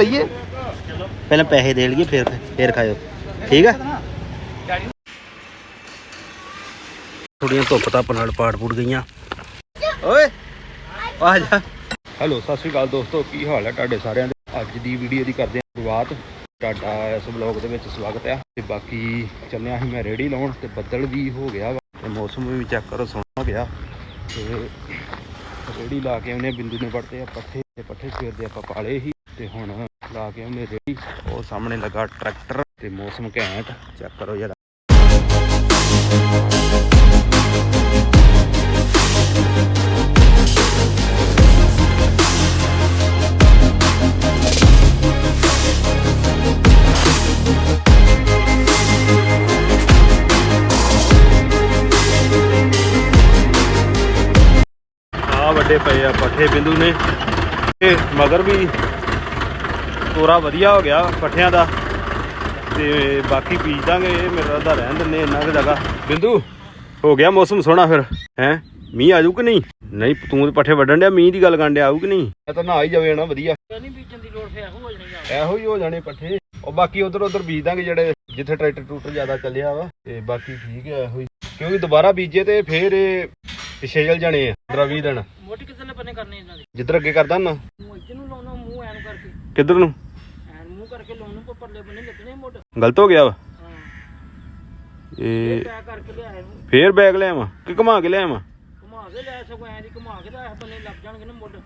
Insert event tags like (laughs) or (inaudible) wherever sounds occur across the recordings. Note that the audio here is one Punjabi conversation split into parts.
ਲਈਏ। ਪਹਿਲਾਂ ਪੈਸੇ ਦੇ ਲਈਏ, ਫਿਰ ਫਿਰ ਖਾਇਓ। ਠੀਕ ਆ? ਥੋੜੀਆਂ ਧੁੱਪ ਧੱਪ ਨਾਲ ਪਾੜ ਪੂੜ ਗਈਆਂ। ਓਏ, ਆ ਜਾ। ਹੈਲੋ, ਸਤਿ ਸ਼੍ਰੀ ਅਕਾਲ ਦੋਸਤੋ, ਕੀ ਹਾਲ ਹੈ ਤੁਹਾਡੇ ਸਾਰਿਆਂ ਦੇ? ਅੱਜ ਦੀ ਵੀਡੀਓ ਦੀ ਕਰਦੇ ਹਾਂ ਸ਼ੁਰੂਆਤ। ਤੁਹਾਡਾ ਇਸ ਵਲੌਗ ਦੇ ਵਿੱਚ ਸਵਾਗਤ ਹੈ। ਤੇ ਬਾਕੀ ਚੱਲਿਆ ਸੀ ਮੈਂ ਰੇੜੀ ਲਾਉਣ ਤੇ ਬੱਦਲ ਵੀ ਹੋ ਗਿਆ ਵਾ ਤੇ ਮੌਸਮ ਵੀ ਚੈੱਕ ਕਰੋ, ਸੋਹਣਾ ਹੋ ਗਿਆ। ਤੇ ਰੇੜੀ ਲਾ ਕੇ ਉਹਨੇ ਬਿੰਦੂ ਨੇ ਵੜਤੇ ਆ ਪੱਠੇ ਤੇ ਪੱਠੇ ਸਵੇਰ ਦੇ ਆਪਾਂ ਪਾਲੇ ਸੀ ਤੇ ਹੁਣ ਲਾ ਕੇ ਉਹਨੇ ਰੇੜੀ ਉਹ ਸਾਹਮਣੇ ਲੱਗਾ ਟਰੈਕਟਰ ਤੇ ਮੌਸਮ ਘੈਂਟ। ਚੈੱਕ ਕਰੋ ਜਰਾ। ਆ ਵੱਡੇ ਪਏ ਆ ਪੱਠੇ ਬਿੰਦੂ ਨੇ। ਤੇ ਮਗਰ ਵੀ ਤੋਰਾ ਵਧੀਆ ਹੋ ਗਿਆ ਪੱਠਿਆਂ ਦਾ। ਤੇ ਬਾਕੀ ਬੀਜ ਦਾਂਗੇ ਇਹ ਮੇਰਾ ਦਾ ਰਹਿਣ ਦਿੰਨੇ ਇੰਨਾ ਕੁ ਜਗ੍ਹਾ। ਬਿੰਦੂ ਹੋ ਗਿਆ ਮੌਸਮ ਸੋਹਣਾ ਫਿਰ ਹੈ? ਮੀਂਹ ਆਜੂ ਕਿ ਨਹੀਂ? ਨਹੀਂ ਤੂੰ ਤੇ ਪੱਠੇ ਵੱਢਣ ਡਿਆ ਮੀਂਹ ਦੀ ਗੱਲ ਕਰਨ ਡਿਆ ਆਊ ਕਿ ਨਹੀਂ? ਇਹ ਤਾਂ ਨਾ ਹੀ ਜਾਵੇ ਨਾ ਵਧੀਆ। ਨਹੀਂ ਬੀਜਣ ਦੀ ਲੋੜ ਫੇ ਇਹੋ ਹੋ ਜਾਣੀ ਆ। ਇਹੋ ਹੀ ਹੋ ਜਾਣੇ ਪੱਠੇ। ਉਹ ਬਾਕੀ ਉਧਰ ਉਧਰ ਬੀਜ ਦਾਂਗੇ ਜਿਹੜੇ ਜਿੱਥੇ ਟਰੈਕਟਰ ਟੂਟਰ ਜ਼ਿਆਦਾ ਚੱਲਿਆ ਵਾ। ਤੇ ਬਾਕੀ ਠੀਕ ਹੈ ਇਹੋ ਹੀ। ਕਿਉਂਕਿ ਦੁਬਾਰਾ ਬੀਜੇ ਤੇ ਫੇਰ ਇਹ ਪਿਛੇ ਚਲ ਜਾਣੇ ਆ 15 ਦਿਨ। ਮੋਟੀ ਕਿੱਧਰਲੇ ਬੰਨੇ ਕਰਨੀ ਇਹਨਾਂ ਦੀ? ਜਿੱਧਰ ਅੱਗੇ ਕਰਦਾ ਨਾ। ਮੂੰਹ ਇੱਧਰ ਨੂੰ ਲਾਉਣਾ ਮੂੰਹ ਐਨ ਕਰਕੇ। ਕਿੱਧਰ ਨੂੰ? ਕਰਕੇ ਲਾਉਣਾ ਪਰ ਪਰਲੇ ਬੰਨੇ ਲੱਗਣੇ ਮੁੱਢ। ਗਲਤ ਹੋ ਗਿਆ ਵਾ? ਹਾਂ। ਇਹ ਪੈਕ ਕਰਕੇ ਫੇਰ ਬੈਗ ਲੈ ਆਵਾਂ ਕਿ ਘੁਮਾ ਕੇ ਲੈ ਆਵਾਂ? ਘੁਮਾ ਕੇ ਲੈ ਸਗੋਂ ਐਂ ਦੀ ਘੁਮਾ ਕੇ ਤਾਂ ਇਹ ਬੰਨੇ ਲੱਗ ਜਾਣਗੇ ਨਾ ਮੁੱਢ।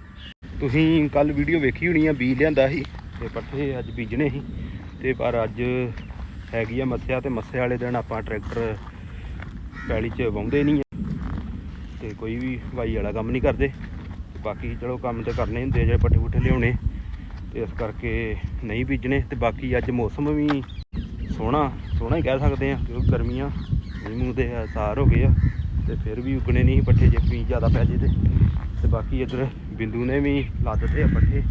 ਤੁਸੀਂ ਕੱਲ ਵੀਡੀਓ ਵੇਖੀ ਹੋਣੀ ਆ ਬੀਜ ਲਿਆਂਦਾ ਸੀ ਤੇ ਪੱਠੇ ਅੱਜ ਬੀਜਣੇ ਸੀ ਤੇ ਪਰ ਅੱਜ ਹੈਗੀ ਆ ਮੱਸਿਆ ਤੇ ਮੱਸੇ ਵਾਲੇ ਦਿਨ ਆਪਾਂ ਟਰੈਕਟਰ ਪੈਲੀ 'ਚ ਵਾਉਂਦੇ ਨਹੀਂ ਤੇ ਕੋਈ ਵੀ ਵਾਈ ਵਾਲਾ ਕੰਮ ਨਹੀਂ ਕਰਦੇ। ਬਾਕੀ ਚਲੋ ਕੰਮ ਤੇ ਕਰਨੇ ਹੁੰਦੇ ਜਿਹੜੇ ਪੱਠੇ ਪੁੱਠੇ ਲਿਆਉਣੇ। ਤੇ ਇਸ ਕਰਕੇ ਨਹੀਂ ਬੀਜਣੇ ਤੇ ਬਾਕੀ ਅੱਜ ਮੌਸਮ ਵੀ ਸੋਹਣਾ ਸੋਹਣਾ ਹੀ ਕਹਿ ਸਕਦੇ ਆ ਕਿਉਂਕਿ ਗਰਮੀਆਂ ਮੀਂਹ ਦੇ ਆਸਾਰ ਹੋ ਗਏ ਆ ਤੇ ਫਿਰ ਵੀ ਉਗਣੇ ਨਹੀਂ ਪੱਠੇ ਜੇ ਮੀਂਹ ਜ਼ਿਆਦਾ ਪੈ ਜੇ ਤੇ। ਤੇ ਬਾਕੀ ਇੱਧਰ ਬਿੰਦੂ ਨੇ ਵੀ ਲਾ ਦਿੱਤੇ ਆ ਪੱਠੇ।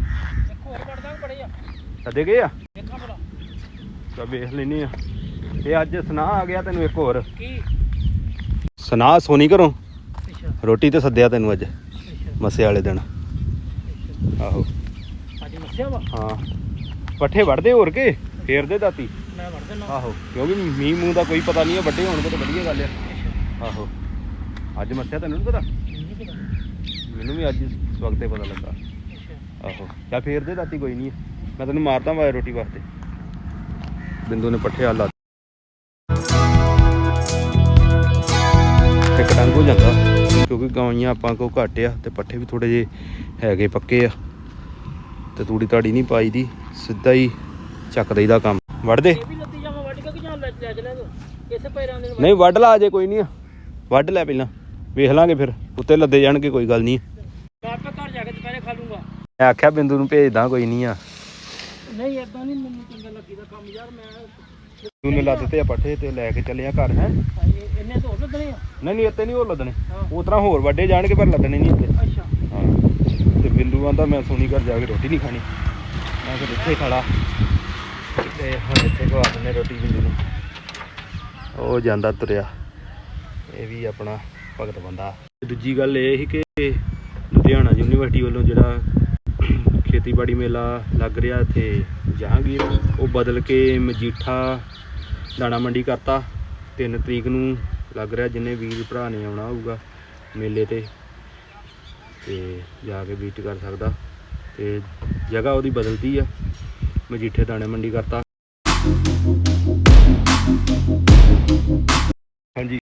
ਸੱਦੇ ਗਏ ਆ? ਤਾਂ ਵੇਖ ਲੈਨੇ ਆ ਤੇ ਅੱਜ ਸੁਨਾ ਆ ਗਿਆ ਤੈਨੂੰ ਇੱਕ ਹੋਰ। ਕੀ? ਸੁਨਾ ਸੋਨੀ ਘਰੋਂ? ਰੋਟੀ ਤੇ ਸੱਦਿਆ ਤੈਨੂੰ ਅੱਜ ਮੱਸੇ ਵਾਲੇ ਦਿਨ। ਆਹੋ। ਵਾ। ਹਾਂ। ਪੱਠੇ ਵੜਦੇ ਹੋਰ ਕੇ? ਫੇਰਦੇ ਦਾਤੀ। ਮੈਂ ਵੜ ਦੇਣਾ ਆਹੋ ਕਿਉਂਕਿ ਮੀਂਹ ਮੂੰਹ ਦਾ ਕੋਈ ਪਤਾ ਨਹੀਂ ਆ ਵੱਡੇ ਹੋਣਗੇ ਤਾਂ ਵਧੀਆ ਗੱਲ ਆ। ਆਹੋ। ਅੱਜ ਮੱਸਿਆ ਤੈਨੂੰ ਨਹੀਂ ਪਤਾ? ਮੈਨੂੰ ਵੀ ਅੱਜ ਇਸ ਵਕਤ ਤੇ ਪਤਾ ਲੱਗਾ। ਆਹੋ। ਚੱਲ ਫੇਰਦੇ ਦਾਤੀ ਕੋਈ ਨਹੀਂ ਮੈਂ ਤੈਨੂੰ ਮਾਰਦਾ ਵਾ ਰੋਟੀ ਵਾਸਤੇ। ਬਿੰਦੂ ਨੇ ਪੱਠੇ ਹਾਲਾ ਇੱਕ ਡੰਗ ਹੋ ਜਾਂਦਾ। ਕਿਉਂਕਿ ਗਾਈਆਂ ਆਪਾਂ ਕੋ ਘੱਟ ਆ ਤੇ ਪੱਠੇ ਵੀ ਥੋੜੇ ਜੇ ਹੈਗੇ ਪੱਕੇ ਆ। ਤੇ ਤੂੜੀ ਤਾੜੀ ਨਹੀਂ ਪਾਈ ਦੀ ਸਿੱਧਾ ਹੀ ਚੱਕ ਦਈਦਾ ਕੰਮ। ਵੜਦੇ ਇਹ ਵੀ ਲੱਤੀ ਜਾਵਾਂ ਵੱਢ ਕੇ ਕਿ ਜਾਂ ਲੈ ਲੈ ਚਲੇ ਤੂੰ? ਇਸੇ ਪੈਰਾਂ ਦੇ ਨਹੀਂ ਵੱਢ ਲਾ ਅਜੇ ਕੋਈ ਨਹੀਂ ਵੱਢ ਲੈ ਪਹਿਲਾਂ। ਵੇਖ ਲਾਂਗੇ ਫਿਰ। ਉੱਤੇ ਲੱਦੇ ਜਾਣਗੇ ਕੋਈ ਗੱਲ ਨਹੀਂ ਆਪੇ ਘਰ ਜਾ ਕੇ ਦੁਪਹਿਰੇ ਖਾ ਲੂੰਗਾ। ਮੈਂ ਆਖਿਆ ਬਿੰਦੂ ਨੂੰ ਭੇਜਦਾ ਕੋਈ ਨਹੀਂ ਆ। ਨਹੀਂ ਇਦਾਂ ਨਹੀਂ ਮੈਨੂੰ ਚੰਗਾ ਲੱਗੀਦਾ ਕੰਮ ਯਾਰ ਮੈਂ ਤੂੰ ਨੇ ਲੱਦ ਤੇ ਆ ਪੱਠੇ ਤੇ ਲੈ ਕੇ ਚੱਲੇ ਆ ਘਰ ਹੈ? ਇੰਨੇ ਤੋਂ ਲੱਦਣੇ ਆ। ਨਹੀਂ ਨਹੀਂ ਇੱਥੇ ਨਹੀਂ ਹੋਰ ਲੱਦਣੇ। ਹਾਂ। ਉਸ ਤਰ੍ਹਾਂ ਹੋਰ ਵੱਡੇ ਜਾਣਗੇ ਪਰ ਲੱਦਣੇ ਨਹੀਂ ਇੱਥੇ। ਅੱਛਾ। ਹਾਂ। ਤੇ ਬਿੰਦੂ ਆਂਦਾ, ਮੈਂ ਸੋਨੀ ਘਰ ਜਾ ਕੇ ਰੋਟੀ ਨਹੀਂ ਖਾਣੀ। ਮੈਂ ਕਿਹਾ ਇੱਥੇ ਖੜਾ। ਤੇ ਹੁਣ ਇੱਥੇ ਖਵਾ ਦਿੰਦੇ ਰੋਟੀ ਬਿੰਦੂ ਨੂੰ। ਉਹ ਜਾਂਦਾ ਤੁਰਿਆ। ਇਹ ਵੀ ਆਪਣਾ ਭਗਤ ਬੰਦਾ। ਤੇ ਦੂਜੀ ਗੱਲ ਇਹ ਸੀ ਕਿ ਲੁਧਿਆਣਾ ਯੂਨੀਵਰਸਿਟੀ ਵੱਲੋਂ ਜਿਹੜਾ ਖੇਤੀਬਾੜੀ ਮੇਲਾ ਲੱਗ ਰਿਹਾ, ਇੱਥੇ ਜਹਾਂਗੀਰ ਉਹ ਬਦਲ ਕੇ ਮਜੀਠਾ ਦਾਣਾ ਮੰਡੀ ਕਰਤਾ। 3 ਤਰੀਕ ਨੂੰ ਲੱਗ ਰਿਹਾ, ਜਿੰਨੇ ਵੀਰ ਭਰਾ ਨੇ ਆਉਣਾ ਹੋਊਗਾ ਮੇਲੇ ਤੇ। ਤੇ ਜਾ ਕੇ ਵਿਜ਼ਿਟ ਕਰ ਸਕਦਾ। ਤੇ ਜਗ੍ਹਾ ਉਹਦੀ ਬਦਲਦੀ ਆ। ਮਜੀਠੇ ਦਾਣੇ ਮੰਡੀ ਕਰਤਾ। ਹਾਂਜੀ।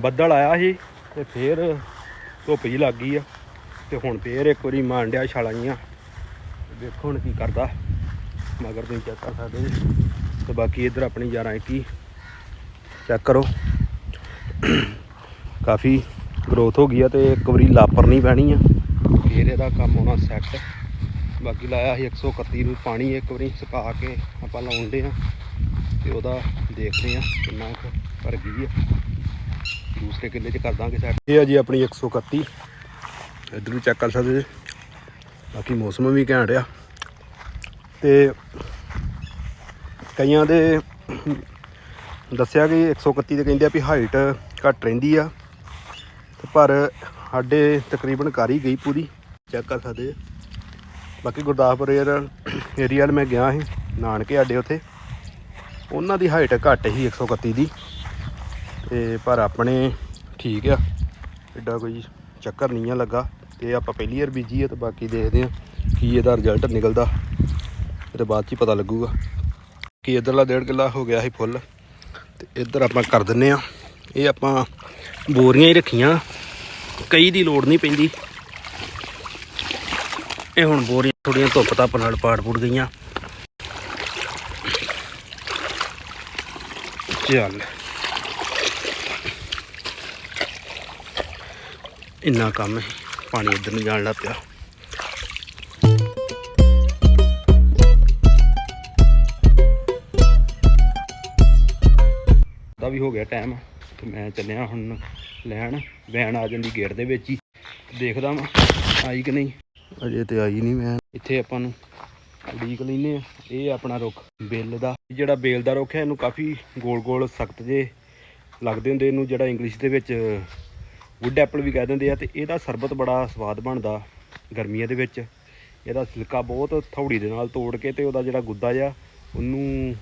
ਬੱਦਲ ਆਇਆ ਸੀ ਤੇ ਫੇਰ ਧੁੱਪ ਜੀ ਲੱਗ ਗਈ ਆ। ਤੇ ਹੁਣ ਫੇਰ ਇੱਕ ਵਾਰੀ ਮਾਂਡਿਆ ਡਿਆ ਛਾਲਾਂ ਜੀਆਂ ਦੇਖੋ ਹੁਣ ਕੀ ਕਰਦਾ। ਮਗਰ ਤੁਸੀਂ ਚੈੱਕ ਕਰ ਸਕਦੇ ਜੀ ਤੇ ਬਾਕੀ ਇੱਧਰ ਆਪਣੀ ਯਾਰਾਂ ਕੀ ਚੈੱਕ ਕਰੋ। ਕਾਫੀ ਗਰੋਥ ਹੋ ਗਈ ਆ ਤੇ ਇੱਕ ਵਾਰੀ ਲਾਪਰ ਨਹੀਂ ਪੈਣੀ ਆ। ਫੇਰ ਇਹਦਾ ਕੰਮ ਹੋਣਾ ਸੈੱਟ ਬਾਕੀ ਲਾਇਆ ਸੀ 131 ਨੂੰ ਪਾਣੀ ਇੱਕ ਵਾਰੀ ਸੁਕਾ ਕੇ ਆਪਾਂ ਲਾਉਂਦੇ ਆ ਤੇ ਉਹਦਾ ਦੇਖਦੇ ਆ ਕਿੰਨਾ ਕੁ ਭਰ ਗਈ ਆ। ਦੂਸਰੇ ਕਿੱਲੇ 'ਚ ਕਰ ਦਾਂਗੇ ਸੈੱਟ ਇਹ ਆ ਜੀ ਆਪਣੀ 131 ਇੱਧਰ ਵੀ ਚੈੱਕ ਕਰ ਸਕਦੇ ਜੀ। ਬਾਕੀ ਮੌਸਮ ਵੀ ਘੈਂਟ ਆ। ਤੇ ਕਈਆਂ ਦੇ ਦੱਸਿਆ ਕਿ 131 ਦੇ ਕਹਿੰਦੇ ਆ ਵੀ ਹਾਈਟ ਘੱਟ ਰਹਿੰਦੀ ਆ। ਤੇ ਪਰ ਸਾਡੇ ਤਕਰੀਬਨ ਕਰ ਹੀ ਗਈ ਪੂਰੀ ਚੈੱਕ ਕਰ ਸਕਦੇ ਆ। ਬਾਕੀ ਗੁਰਦਾਸਪੁਰ ਏਰੀਆ ਵੱਲ ਮੈਂ ਗਿਆ ਸੀ, ਨਾਨਕੇ ਸਾਡੇ ਉੱਥੇ। ਉਹਨਾਂ ਦੀ ਹਾਈਟ ਘੱਟ ਸੀ 131 ਦੀ। ਤੇ ਪਰ ਆਪਣੇ ਠੀਕ ਆ ਐਡਾ ਕੋਈ ਚੱਕਰ ਨਹੀਂ ਆ ਲੱਗਾ। ਤੇ ਆਪਾਂ ਪਹਿਲੀ ਵਾਰ ਬੀਜੀ ਆ ਤੇ ਬਾਕੀ ਦੇਖਦੇ ਆ ਕੀ ਇਹਦਾ ਰਿਜ਼ਲਟ ਨਿਕਲਦਾ ਤੇ ਬਾਅਦ ਚ ਹੀ ਪਤਾ ਲੱਗੂਗਾ। ਕਿ ਇਧਰਲਾ ਡੇਢ ਕਿੱਲਾ ਹੋ ਗਿਆ ਸੀ ਫੁੱਲ, ਤੇ ਇੱਧਰ ਆਪਾਂ ਕਰ ਦਿੰਨੇ ਆ। ਇਹ ਆਪਾਂ ਬੋਰੀਆਂ ਹੀ ਰੱਖੀਆਂ। ਕਈ ਦੀ ਲੋੜ ਨਹੀਂ ਪੈਂਦੀ। ਇਹ ਹੁਣ ਬੋਰੀਆਂ ਥੋੜੀਆਂ ਧੁੱਪ ਧੱਪ ਨਾਲ ਪਾੜ ਪੁੜ ਗਈਆਂ। ਚੱਲ। ਇੰਨਾ ਕੰਮ ਹੈ, ਪਾਣੀ ਇੱਧਰ ਨੂੰ ਜਾਣ ਲੱਗ ਪਿਆ। ਦਾ ਵੀ ਹੋ ਗਿਆ ਟਾਈਮ ਤੇ ਮੈਂ ਚੱਲਿਆ ਹੁਣ ਲੈਣ। ਵੈਨ ਆ ਜਾਂਦੀ ਗੇਟ ਦੇ ਵਿੱਚ ਹੀ। ਦੇਖਦਾ ਮੈਂ ਆਈ ਕਿ ਨਹੀਂ। ਅਜੇ ਤੇ ਆਈ ਨਹੀਂ ਵੈਨ। ਇੱਥੇ ਆਪਾਂ ਨੂੰ ਉਡੀਕ ਲੈਨੇ ਆ। ਇਹ ਆਪਣਾ ਰੁੱਖ ਬੇਲ ਦਾ। ਜਿਹੜਾ ਬੇਲ ਦਾ ਰੁੱਖ ਹੈ ਇਹਨੂੰ ਕਾਫੀ ਗੋਲ ਗੋਲ ਸਖਤ ਜੇ ਲੱਗਦੇ ਹੁੰਦੇ। ਇਹਨੂੰ ਜਿਹੜਾ ਇੰਗਲਿਸ਼ ਦੇ ਵਿੱਚ ਵੁੱਡ ਐਪਲ ਵੀ ਕਹਿ ਦਿੰਦੇ ਆ। ਤੇ ਇਹਦਾ ਸਰਬਤ ਬੜਾ ਸਵਾਦ ਬਣਦਾ ਗਰਮੀਆਂ ਦੇ ਵਿੱਚ। ਇਹਦਾ ਸਿਲਕਾ ਬਹੁਤ ਥੌੜੀ ਦੇ ਨਾਲ ਤੋੜ ਕੇ ਤੇ ਉਹਦਾ ਜਿਹੜਾ ਗੁੱਦਾ ਜਿਹਾ ਉਹਨੂੰ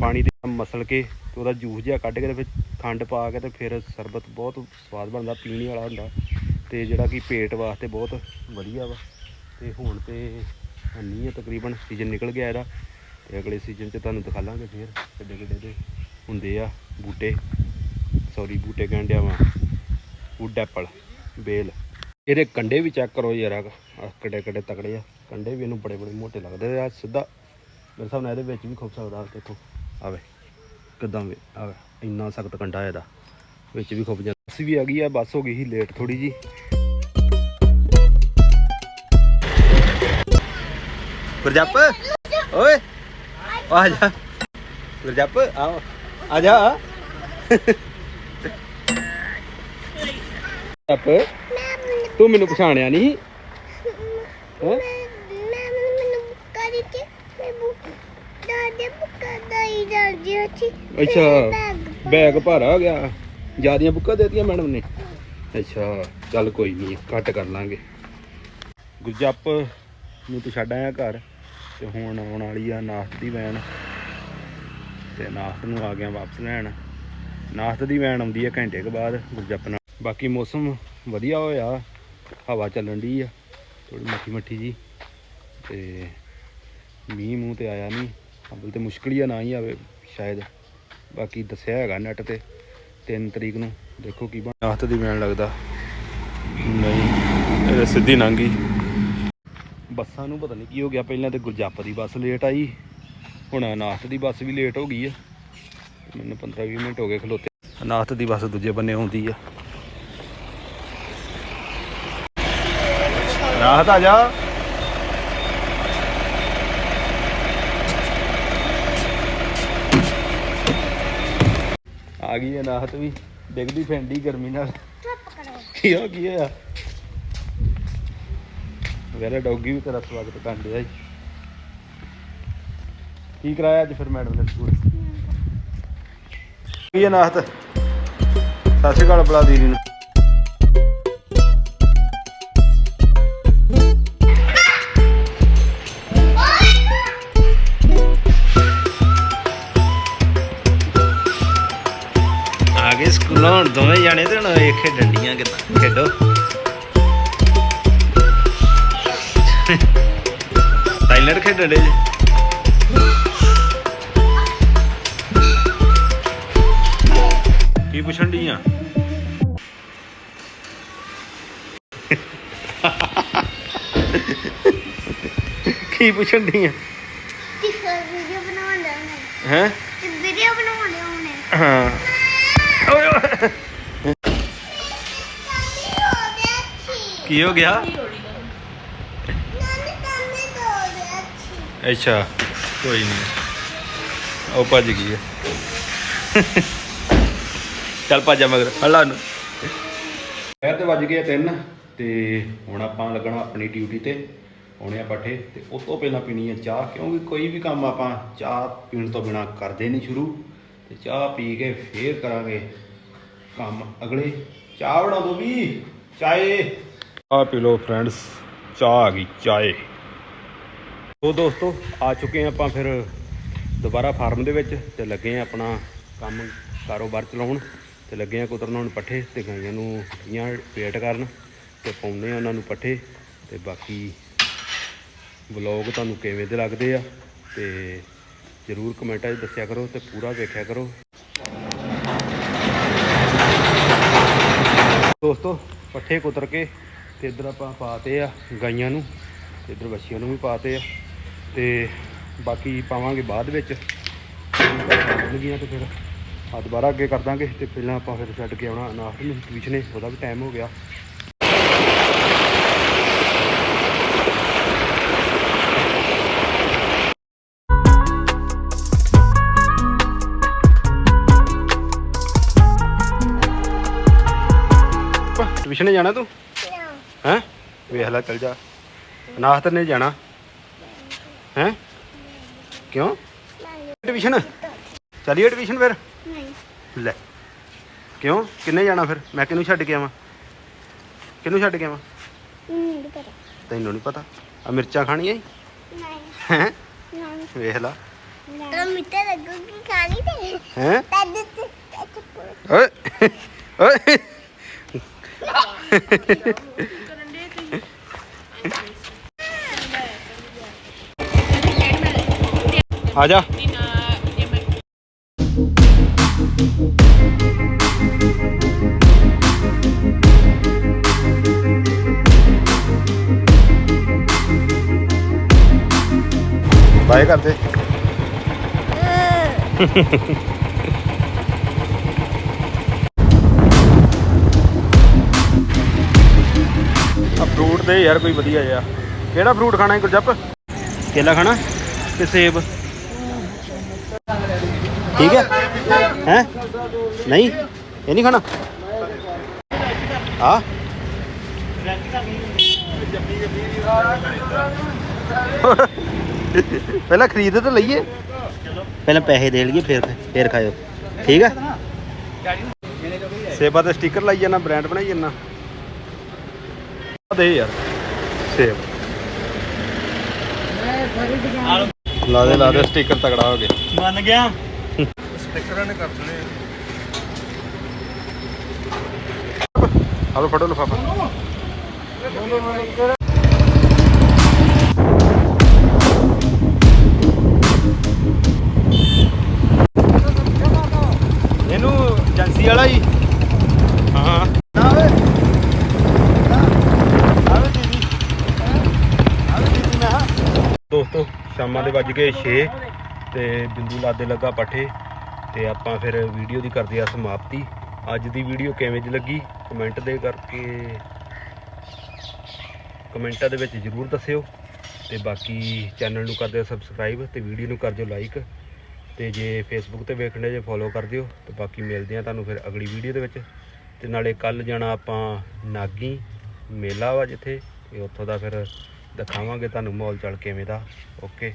ਪਾਣੀ ਦੇ ਮਸਲ ਕੇ ਤੇ ਉਹਦਾ ਜੂਸ ਜਿਹਾ ਕੱਢ ਕੇ ਤੇ ਫਿਰ ਖੰਡ ਪਾ ਕੇ ਤੇ ਫਿਰ ਸਰਬਤ ਬਹੁਤ ਸਵਾਦ ਬਣਦਾ, ਪੀਣ ਵਾਲਾ ਹੁੰਦਾ ਤੇ ਜਿਹੜਾ ਕਿ ਪੇਟ ਵਾਸਤੇ ਬਹੁਤ ਵਧੀਆ ਵਾ। ਤੇ ਹੁਣ ਤੇ ਨਹੀਂ ਹੈ ਤਕਰੀਬਨ ਸੀਜ਼ਨ ਨਿਕਲ ਗਿਆ ਇਹਦਾ ਤੇ ਅਗਲੇ ਸੀਜ਼ਨ 'ਚ ਤੁਹਾਨੂੰ ਦਿਖਾ ਲਾਂਗੇ ਫਿਰ ਕਿੱਡੇ ਕਿੱਡੇ ਦੇ ਹੁੰਦੇ ਆ ਬੂਟੇ। ਸੌਰੀ ਬੂਟੇ ਕਹਿਣ ਡਿਆ ਵਾਂ। ਵੁੱਡ ਐਪਲ ਬੇਲ ਇਹਦੇ ਕੰਡੇ ਵੀ ਚੈੱਕ ਕਰੋ ਯਾਰ ਆਹ ਕਿੱਡੇ ਕਿੱਡੇ ਤਕੜੇ ਆ। ਕੰਡੇ ਵੀ ਇਹਨੂੰ ਬੜੇ ਬੜੇ ਮੋਟੇ ਲੱਗਦੇ ਆ। ਸਿੱਧਾ ਮੇਰੇ ਹਿਸਾਬ ਨਾਲ ਇਹਦੇ ਵਿੱਚ ਵੀ ਖੁੱਬ ਸਕਦਾ ਦੇਖੋ ਆਵੇ ਕਿਦਾਂ ਵੇ ਆਵੇ ਇੰਨਾ ਸਖਤ ਕੰਡਾ ਇਹਦਾ ਵਿੱਚ ਵੀ ਖੁੱਬ ਜਾਂਦਾ ਬੱਸ ਵੀ ਆ ਗਈ ਆ ਬੱਸ ਹੋ ਗਈ ਸੀ ਲੇਟ ਥੋੜੀ ਜੀ ਗੁਰਜੱਪ ਓਏ ਆ ਜਾ ਗੁਰਜੱਪ ਆ ਆ ਜਾ ਗੁਰਜੱਪ ਤੂੰ ਮੈਨੂੰ ਪਛਾਣਿਆ ਨਹੀਂ ਹੈ ਅੱਛਾ ਬੈਗ ਭਾਰਾ ਗਿਆ। ਜਿਆਦੀਆਂ ਬੁੱਕਾਂ ਦੇਤੀਆਂ ਮੈਡਮ ਨੇ। ਅੱਛਾ ਚੱਲ ਕੋਈ ਨਹੀਂ ਘੱਟ ਕਰ ਲਾਂਗੇ। ਗੁਰਜੱਪ ਨੂੰ ਤੂੰ ਛੱਡ ਆਇਆ ਘਰ ਤੇ ਹੁਣ ਆਉਣ ਵਾਲੀ ਆ ਨਾਸਤ ਦੀ ਵੈਨ ਤੇ ਨਾਸਤ ਨੂੰ ਆ ਗਿਆ ਵਾਪਸ ਲੈਣ। ਨਾਸਤ ਦੀ ਵੈਨ ਆਉਂਦੀ ਆ ਘੰਟੇ ਕੁ ਬਾਅਦ ਗੁਰਜੱਪ ਨਾਲ। ਬਾਕੀ ਮੌਸਮ ਵਧੀਆ ਹੋਇਆ ਹਵਾ ਚੱਲਣ ਦੀ ਆ ਥੋੜੀ ਮੱਠੀ ਮੱਠੀ ਜੀ। ਤੇ ਮੀਂਹ ਮੂੰਹ ਤੇ ਆਇਆ ਨਹੀਂ ਅੱਬਲ ਤੇ ਮੁਸ਼ਕਲ ਹੀ ਆ, ਨਾ ਹੀ ਆਵੇ ਸ਼ਾਇਦ। ਬਾਕੀ ਦੱਸਿਆ ਹੈਗਾ ਨੈਟ ਤੇ 3 ਤਰੀਕ ਨੂੰ। ਦੇਖੋ ਕੀ ਬਣ ਨਾਸਤ ਦੀ ਵੈਨ ਲੱਗਦਾ, ਨਹੀਂ ਇਹ ਸਿੱਧੀ ਲੰਘੀ ਬੱਸਾਂ ਨੂੰ ਪਤਾ ਨਹੀਂ ਕੀ ਹੋ ਗਿਆ, ਪਹਿਲਾਂ ਤੇ ਗੁਰਜੱਪ ਦੀ ਬੱਸ ਲੇਟ ਆਈ। ਹੁਣ ਅਨਾਥ ਦੀ ਬੱਸ ਵੀ ਲੇਟ ਹੋ ਗਈ ਆ। ਮੈਨੂੰ 15 20 ਮਿੰਟ ਹੋ ਗਏ ਖਲੋਤੇ। ਅਨਾਥ ਦੀ ਬੱਸ ਦੂਜੇ ਬੰਨੇ ਆਉਂਦੀ ਆ। ਅਨਾਥ ਆ ਜਾ। ਆ ਗਈ ਅਨਾਹਤ ਵੀ ਡਿੱਗਦੀ ਫੈਂਡੀ ਗਰਮੀ ਨਾਲ। ਕੀ ਹੋ ਕੀ ਹੋਇਆ ਮੇਰਾ ਡੌਗੀ ਵੀ ਤੇਰਾ ਸਵਾਗਤ ਕਰਨ ਡਿਆ ਜੀ ਕੀ ਕਰਾਇਆ ਅੱਜ ਫਿਰ ਮੈਡਮ ਨੇ ਸਕੂਲ? ਕੀ ਹੈ ਨਾਹਤ? ਸਤਿ ਸ਼੍ਰੀ ਅਕਾਲ ਬੁਲਾ ਦੀਦੀ ਨੂੰ। ਸਕੂਲੋਂ ਹੁਣ ਦੋਵੇਂ ਜਾਣੇ ਤੇ ਹੁਣ ਇਹ ਖੇਡਣ ਡੀਆਂ ਕਿਦਾਂ? ਖੇਡੋ। ਟਾਈਲਰ ਖੇਡਣ ਦੇ ਕੀ ਪੁੱਛਣ ਡੀਆਂ ਕੀ ਪੁੱਛਣ ਡੀਆਂ ਵੀਡੀਓ ਬਣਾਉਂਦੇ ਹੁੰਦੇ ਹੈ? ਵੀਡੀਓ ਬਣਾਉਂਦੇ ਹੁੰਦੇ ਹਾਂ। ਕੀ ਹੋ ਗਿਆ? ਅੱਛਾ, ਕੋਈ ਨਹੀਂ ਉਹ ਭੱਜ ਗਈ ਹੈ ਚੱਲ ਭੱਜ ਮਗਰ ਹੱਲਾ ਨੂੰ ਪੈਰ ਤੇ ਵੱਜ ਗਏ ਤਿੰਨ, ਤੇ ਹੁਣ ਆਪਾਂ ਲੱਗਣਾ ਆਪਣੀ ਡਿਊਟੀ ਤੇ। ਆਉਣੇ ਆ ਪੱਠੇ, ਤੇ ਉਸ ਤੋਂ ਪਹਿਲਾਂ ਪੀਣੀ ਹੈ ਚਾਹ, ਕਿਉਂਕਿ ਕੋਈ ਵੀ ਕੰਮ ਆਪਾਂ ਚਾਹ ਪੀਣ ਤੋਂ ਬਿਨਾ ਕਰਦੇ ਨਹੀਂ ਸ਼ੁਰੂ। ਤੇ ਚਾਹ ਪੀ ਕੇ ਫੇਰ ਕਰਾਂਗੇ ਕੰਮ। ਅਗਲੇ ਚਾਹ ਬਣਾ ਦੋ ਵੀ, ਚਾਏ। ਆ ਪੀ ਲਓ ਫਰੈਂਡਸ ਚਾਹ ਆ ਗਈ, ਚਾਏ। ਉਹ ਦੋਸਤੋ, ਆ ਚੁੱਕੇ ਹਾਂ ਆਪਾਂ ਫਿਰ ਦੁਬਾਰਾ ਫਾਰਮ ਦੇ ਵਿੱਚ ਤੇ ਲੱਗੇ ਆ ਆਪਣਾ ਕੰਮ ਕਾਰੋਬਾਰ ਚਲਾਉਣ। ਤੇ ਲੱਗੇ ਆ ਕੁਤਰਨ ਹੁਣ ਪੱਠੇ ਤੇ ਗਾਈਆਂ ਨੂੰ ਜਾਂ ਵੇਟ ਕਰਨ ਤੇ ਪਾਉਂਦੇ ਆ ਉਹਨਾਂ ਨੂੰ ਪੱਠੇ। ਤੇ ਬਾਕੀ ਵਲੌਗ ਤੁਹਾਨੂੰ ਕਿਵੇਂ ਦੇ ਲੱਗਦੇ ਆ ਤੇ ਜਰੂਰ ਕਮੈਂਟਾਂ 'ਚ ਦੱਸਿਆ ਕਰੋ ਤੇ ਪੂਰਾ ਵੇਖਿਆ ਕਰੋ। ਦੋਸਤੋ, ਪੱਠੇ ਕੁਤਰ ਕੇ ਤੇ ਇੱਧਰ ਆਪਾਂ ਪਾਤੇ ਆ ਗਾਈਆਂ ਨੂੰ ਤੇ ਇੱਧਰ ਬੱਚੀਆਂ ਨੂੰ ਵੀ ਪਾਤੇ ਆ ਤੇ ਬਾਕੀ ਪਾਵਾਂਗੇ ਬਾਅਦ ਵਿੱਚ। ਲੱਗੀਆਂ ਤੇ ਫਿਰ ਆ ਦੁਬਾਰਾ ਅੱਗੇ ਕਰ ਦਾਂਗੇ ਤੇ ਪਹਿਲਾਂ ਆਪਾਂ ਫਿਰ ਛੱਡ ਕੇ ਆਉਣਾ। ਅਨਾਥ ਨੂੰ ਟਿਊਸ਼ਨੇ ਉਹਦਾ ਵੀ ਟਾਈਮ ਹੋ ਗਿਆ। ਟਿਊਸ਼ਨੇ ਜਾਣਾ ਤੂੰ? ਹੈਂ? ਵੇਖ ਲੈ ਚੱਲ ਜਾ। ਅਨਾਥ ਨੇ ਜਾਣਾ। ਹੈਂ? ਕਿਉਂ? ਟਿਊਸ਼ਨ? ਚਲੀਏ ਟਿਊਸ਼ਨ ਫਿਰ? ਨਹੀਂ। ਲੈ। ਕਿਉਂ? ਕਿੰਨੇ ਜਾਣਾ ਫਿਰ? ਮੈਂ ਕਿਹਨੂੰ ਛੱਡ ਕੇ ਆਵਾਂ? ਕਿਹਨੂੰ ਛੱਡ ਕੇ ਆਵਾਂ? ਤੈਨੂੰ ਨਹੀਂ ਪਤਾ? ਆ ਮਿਰਚਾਂ ਖਾਣੀਆਂ? ਨਹੀਂ। ਹੈਂ? ਵੇਖ ਲਾ। ਮਿੱਟੇ ਲੱਗੂਗੀ ਖਾਣੀ ਤੇ। ਹੈਂ? ਓਏ। ਓਏ। ਆ ਜਾ। ਬਾਏ ਕਰਦੇ। (laughs) ਦੇ ਯਾਰ, ਕੋਈ ਵਧੀਆ ਜਿਹਾ। ਕਿਹੜਾ ਫਰੂਟ ਖਾਣਾ ਹੈ ਗੁਰਜੱਪ? ਕੇਲਾ ਖਾਣਾ ਕਿ ਸੇਬ? ਠੀਕ ਹੈ? ਹੈ? ਨਹੀਂ? ਇਹ ਨਹੀਂ ਖਾਣਾ? ਆ ਪਹਿਲਾਂ ਖਰੀਦ ਤੇ ਲਈਏ। ਪਹਿਲਾਂ ਪੈਸੇ ਦੇ ਲਈਏ, ਫਿਰ ਫਿਰ ਖਾਇਓ। ਠੀਕ ਹੈ? ਸੇਬਾਂ ਤੇ ਸਟicker ਲਾਈ ਜਾਣਾ ਬ੍ਰਾਂਡ ਬਣਾਈ ਜਾਣਾ ਦੇ ਯਾਰ। ਸੇਬ ਲਾ ਦੇ ਲਾ ਦੇ ਸਟicker ਤਗੜਾ ਹੋ ਗਿਆ। ਮੰਨ ਗਿਆ। ਆ। ਫੜੋ ਲਫਾਫਾ। ਇਹਨੂੰ ਦੇ ਵੱਜ ਗਏ 6 ਤੇ ਬਿੰਦੂ ਲਾਦੇ ਲੱਗਾ ਪੱਠੇ ਤੇ ਆਪਾਂ ਫਿਰ ਵੀਡੀਓ ਦੀ ਕਰਦੇ ਆ ਸਮਾਪਤੀ। ਅੱਜ ਦੀ ਵੀਡੀਓ ਕਿਵੇਂ ਦੀ ਲੱਗੀ ਕਮੈਂਟ ਦੇ ਕਰਕੇ ਕਮੈਂਟਾਂ ਦੇ ਵਿੱਚ ਜਰੂਰ ਦੱਸਿਓ ਤੇ ਬਾਕੀ ਚੈਨਲ ਨੂੰ ਕਰ ਦਿਓ ਸਬਸਕ੍ਰਾਈਬ ਤੇ ਵੀਡੀਓ ਨੂੰ ਕਰ ਦਿਓ ਲਾਈਕ ਤੇ ਜੇ ਫੇਸਬੁੱਕ ਤੇ ਵੇਖਣੇ ਜੇ ਫੋਲੋ ਕਰ ਦਿਓ ਤੇ ਬਾਕੀ ਮਿਲਦੇ ਆ ਤੁਹਾਨੂੰ ਫਿਰ ਅਗਲੀ ਵੀਡੀਓ ਦੇ ਵਿੱਚ। ਤੇ ਨਾਲੇ ਕੱਲ ਜਾਣਾ ਆਪਾਂ ਨਾਗੀ ਮੇਲਾ ਵਾ ਜਿੱਥੇ ਇਹ ਉੱਥੋਂ ਦਾ ਫਿਰ ਦਿਖਾਵਾਂਗੇ ਤੁਹਾਨੂੰ ਮਾਹੌਲ ਚੱਲ ਕਿਵੇਂ ਦਾ। ਓਕੇ।